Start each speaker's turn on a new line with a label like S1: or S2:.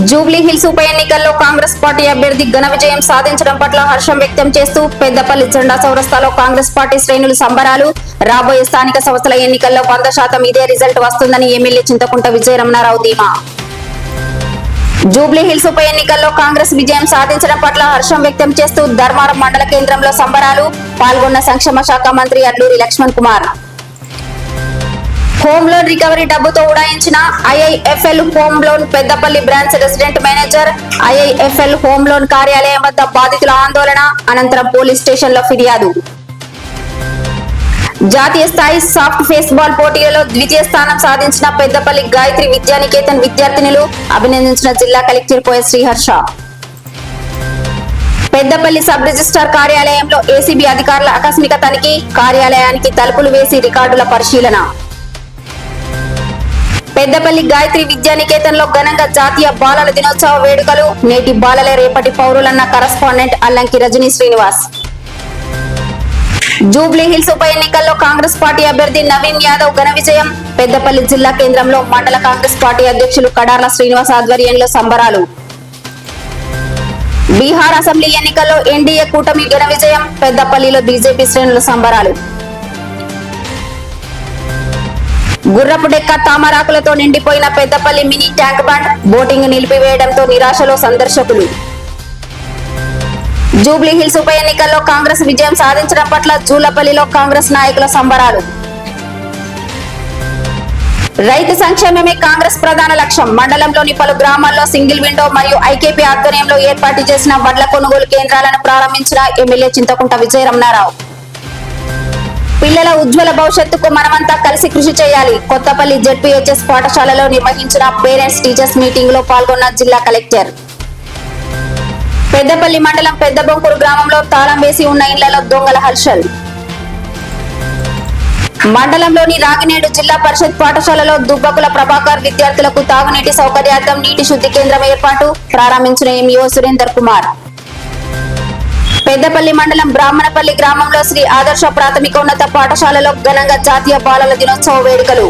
S1: Jubilee hills ఉప ఎన్నికల్లో Congress party అభ్యర్థి ఘన విజయం సాధించడం పట్ల హర్షం వ్యక్తం చేస్తూ పెద్దపల్లి జెండా చౌరస్తాలో కాంగ్రెస్ పార్టీ శ్రేణులు సంబరాలు. రాబోయే స్థానిక సంస్థల ఎన్నికల్లో వంద శాతం ఇదే రిజల్ట్ వస్తుందని ఎమ్మెల్యే చింతకుంట విజయరమణారావు ధీమా. జూబ్లీ హిల్స్ ఉప ఎన్నికల్లో కాంగ్రెస్ విజయం సాధించడం పట్ల హర్షం వ్యక్తం చేస్తూ ధర్మారం మండల కేంద్రంలో సంబరాలు. పాల్గొన్న సంక్షేమ శాఖ మంత్రి Alluri Lakshman Kumar. Home loan recovery డబ్బుతో ఉడాయించిన IIFL home loan Peddapalli branch resident manager IIFL home loan కార్యాలయం వద్ద బాధితుల ఆందోళన అనంతరం పోలీస్ స్టేషన్లో ఫిర్యాదు. జాతీయ స్థాయి సాఫ్ట్ ఫేస్ బాల్ పోటీలలో ద్వితీయ స్థానం సాధించిన పెద్దపల్లి గాయత్రి విద్యానికేతన్ విద్యార్థినులు అభినందించిన జిల్లా collector Poya Sriharsha. Peddapalli sub registrar కార్యాలయంలో ఏసీబీ అధికారుల ఆకస్మిక తనిఖీ కార్యాలయానికి తలుపులు వేసి రికార్డుల పరిశీలన. పెద్దపల్లి గాయత్రి విద్యానికేతన్లో ఘనంగా జాతీయ బాలల దినోత్సవ వేడుకలు. నేటి బాలలే రేపటి పౌరులన్న correspondent Allanki Rajani Srinivas. Jubilee hills ఉప ఎన్నికల్లో కాంగ్రెస్ పార్టీ అభ్యర్థి నవీన్ యాదవ్ ఘన విజయం. పెద్దపల్లి జిల్లా కేంద్రంలో మండల కాంగ్రెస్ పార్టీ అధ్యక్షులు కడార్ల శ్రీనివాస్ ఆధ్వర్యంలో సంబరాలు. బీహార్ అసెంబ్లీ ఎన్నికల్లో ఎన్డీఏ కూటమి ఘన విజయం. పెద్దపల్లిలో బీజేపీ శ్రేణుల సంబరాలు. గుర్రపు డెక్క తామరాకులతో నిండిపోయిన Peddapalli mini tank bund boating నిలిపివేయడంతో నిరాశలో సందర్శకులు. జూబ్లీ హిల్స్ ఉప ఎన్నికల్లో కాంగ్రెస్ విజయం సాధించడం పట్ల జూలపల్లిలో కాంగ్రెస్ నాయకుల సంబరాలు. రైతు సంక్షేమమే కాంగ్రెస్ ప్రధాన లక్ష్యం. మండలంలోని పలు గ్రామాల్లో సింగిల్ విండో మరియు ఐకేపీ ఆధ్వర్యంలో ఏర్పాటు చేసిన వడ్ల కొనుగోలు కేంద్రాలను ప్రారంభించిన ఎమ్మెల్యే చింతకుంట విజయరమణారావు. పిల్లల ఉజ్వల భవిష్యత్తుకు మనమంతా కలిసి కృషి చేయాలి. కొత్తపల్లి జెడ్పీహెచ్ఎస్ పాఠశాలలో నిర్వహించిన పేరెంట్స్ టీచర్స్ మీటింగ్లో పాల్గొన్న జిల్లా కలెక్టర్. పెద్దపల్లి మండలం పెద్దబొంకూరు గ్రామంలో తాళం వేసి ఉన్న ఇళ్ళలో దొంగల హర్షల్. మండలంలోని రాగినేడు జిల్లా పరిషత్ పాఠశాలలో దుబ్బకుల ప్రభాకర్ విద్యార్థులకు తాగునీటి సౌకర్యార్థం నీటి శుద్ధి కేంద్రం ఏర్పాటు ప్రారంభించిన ఎంఈఓ సురేందర్ కుమార్. పెద్దపల్లి మండలం బ్రాహ్మణపల్లి గ్రామంలో శ్రీ ఆదర్శ ప్రాథమికోన్నత పాఠశాలలో ఘనంగా జాతీయ బాలల దినోత్సవ వేడుకలు.